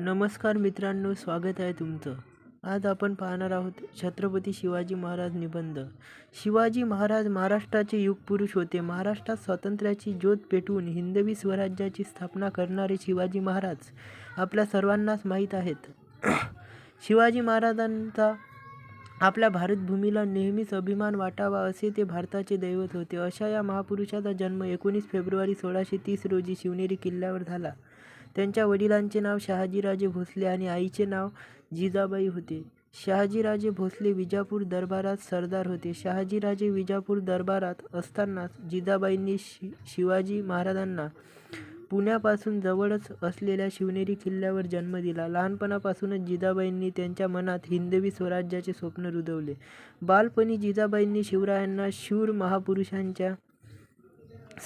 नमस्कार मित्रांनो स्वागत आहे तुमचं. आज आपण पाहणार आहोत छत्रपती शिवाजी महाराज निबंध. शिवाजी महाराज महाराष्ट्राचे युगपुरुष होते. महाराष्ट्रात स्वातंत्र्याची ज्योत पेटवून हिंदवी स्वराज्याची स्थापना करणारे शिवाजी महाराज आपल्या सर्वांनाच माहीत आहेत. शिवाजी महाराजांचा आपल्या भारतभूमीला नेहमीच अभिमान वाटावा असे ते भारताचे दैवत होते. अशा या महापुरुषाचा जन्म एकोणीस फेब्रुवारी सोळाशे तीस रोजी शिवनेरी किल्ल्यावर झाला. त्यांच्या वडिलांचे नाव शहाजीराजे भोसले आणि आईचे नाव जिजाबाई होते. शहाजीराजे भोसले विजापूर दरबारात सरदार होते. शहाजीराजे विजापूर दरबारात असतानाच जिजाबाईंनी शि शिवाजी महाराजांना पुण्यापासून जवळच असलेल्या शिवनेरी किल्ल्यावर जन्म दिला. लहानपणापासूनच जिजाबाईंनी त्यांच्या मनात हिंदवी स्वराज्याचे स्वप्न रुजवले. बालपणी जिजाबाईंनी शिवरायांना शूर महापुरुषांच्या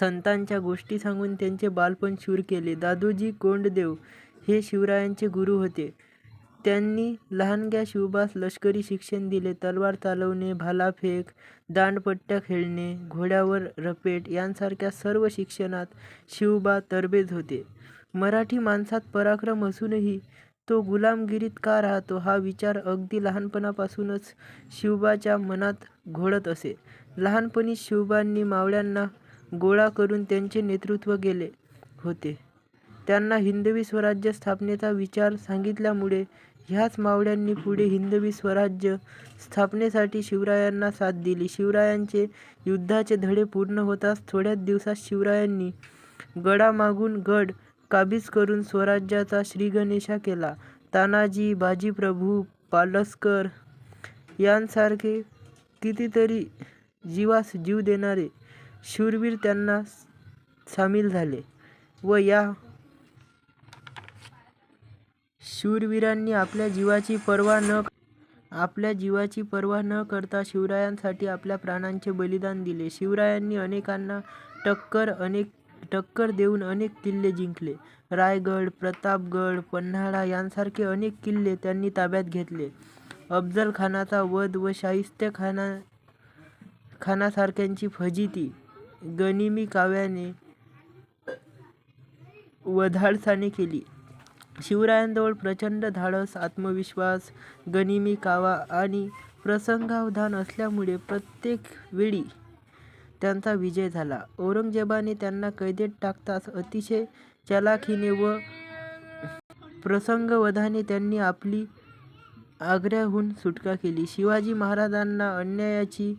संतांच्या गोष्टी सांगून त्यांचे बालपण शूर केले. दादोजी कोंडदेव हे शिवरायांचे गुरु होते. त्यांनी लहानग्या शिवबास लष्करी शिक्षण दिले. तलवार चालवणे भालाफेक दांडपट्ट्या खेळणे घोड्यावर रपेट यांसारख्या सर्व शिक्षणात शिवबा तरबेज होते. मराठी माणसात पराक्रम असूनही तो गुलामगिरीत का राहतो हा विचार अगदी लहानपणापासूनच शिवबाच्या मनात घोळत असे. लहानपणी शिवबांनी मावळ्यांना गोळा करून त्यांचे नेतृत्व केले होते. त्यांना हिंदवी स्वराज्य स्थापनेचा विचार सांगितल्यामुळे ह्याच मावळ्यांनी पुढे हिंदवी स्वराज्य स्थापनेसाठी शिवरायांना साथ दिली. शिवरायांचे युद्धाचे धडे पूर्ण होताच थोड्याच दिवसात शिवरायांनी गडामागून गड काबीज करून स्वराज्याचा श्रीगणेशा केला. तानाजी बाजीप्रभू पालस्कर यांसारखे कितीतरी जीवास जीव देणारे शूरवीर त्यांना सामील झाले व या शूरवीरांनी आपल्या जीवाची पर्वा न आपल्या जीवाची पर्वा न करता शिवरायांसाठी आपल्या प्राणांचे बलिदान दिले. शिवरायांनी अनेकांना टक्कर अनेक टक्कर देऊन अनेक किल्ले जिंकले. रायगड प्रतापगड पन्हाळा यांसारखे अनेक किल्ले त्यांनी ताब्यात घेतले. अफजल खानाचा वध व शाहिस्ते खाना खानासारख्यांची फजिती गनिमी काव्याने वधाडसाने केली. शिवरायांजवळ प्रचंड धाडस आत्मविश्वास गनिमी कावा आणि प्रसंगावधान असल्यामुळे प्रत्येक वेळी त्यांचा विजय झाला. औरंगजेबाने त्यांना कैदेत टाकताच अतिशय चलाखीने व प्रसंगवधाने त्यांनी आपली आग्र्याहून सुटका केली. शिवाजी महाराजांना अन्यायाची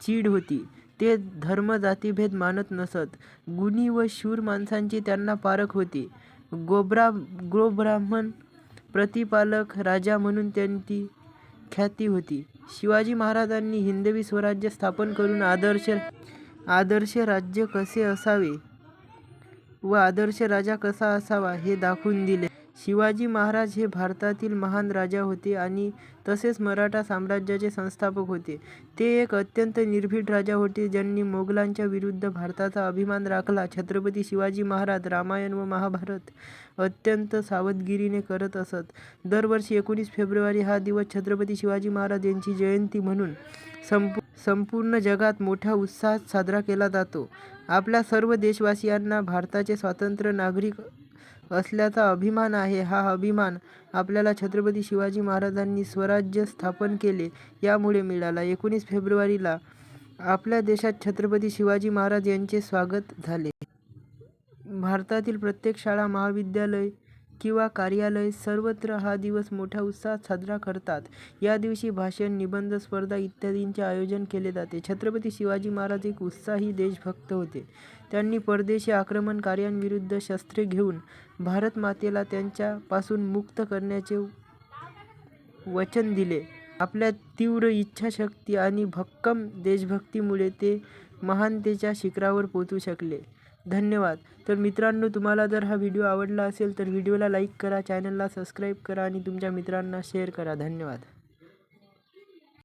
चीड होती. ते धर्म जातीभेद मानत नसत. गुणी व शूर माणसांची त्यांना पारख होती. गोब्रा गोब्राह्मण प्रतिपालक राजा म्हणून त्यांची ख्याती होती. शिवाजी महाराजांनी हिंदवी स्वराज्य स्थापन करून आदर्श आदर्श राज्य कसे असावे व आदर्श राजा कसा असावा हे दाखवून दिले. शिवाजी महाराज हे भारतातील महान राजा होते आणि तसेच मराठा साम्राज्याचे संस्थापक होते. ते एक अत्यंत निर्भीड राजा होते ज्यांनी मोगलांच्या विरुद्ध भारताचा अभिमान राखला. छत्रपती शिवाजी महाराज रामायण व महाभारत अत्यंत सावधगिरीने करत असत. दरवर्षी एकोणीस फेब्रुवारी हा दिवस छत्रपती शिवाजी महाराज यांची जयंती म्हणून संपू संपूर्ण जगात मोठ्या उत्साहात साजरा केला जातो. आपल्या सर्व देशवासियांना भारताचे स्वातंत्र्य नागरिक असल्याचा अभिमान आहे. हा अभिमान आपल्याला छत्रपती शिवाजी महाराजांनी स्वराज्य स्थापन केले यामुळे मिळाला. एकोणीस फेब्रुवारीला आपल्या देशात छत्रपती शिवाजी महाराज यांचे स्वागत झाले. भारतातील प्रत्येक शाळा महाविद्यालय किंवा कार्यालय सर्वत्र हा दिवस मोठ्या उत्साहात साजरा करतात. या दिवशी भाषण निबंध स्पर्धा इत्यादींचे आयोजन केले जाते. छत्रपती शिवाजी महाराज एक उत्साही देशभक्त होते. त्यांनी परदेशी आक्रमणकार्यांविरुद्ध शस्त्रे घेऊन भारत मातेला त्यांच्यापासून मुक्त करण्याचे वचन दिले. आपल्या तीव्र इच्छाशक्ती आणि भक्कम देशभक्तीमुळे ते महानतेच्या शिखरावर पोचू शकले. धन्यवाद. तर मित्रांनो तुम्हाला जर हा व्हिडिओ आवडला असेल तर व्हिडिओला लाईक करा चॅनलला सबस्क्राईब करा आणि तुमच्या मित्रांना शेअर करा. धन्यवाद.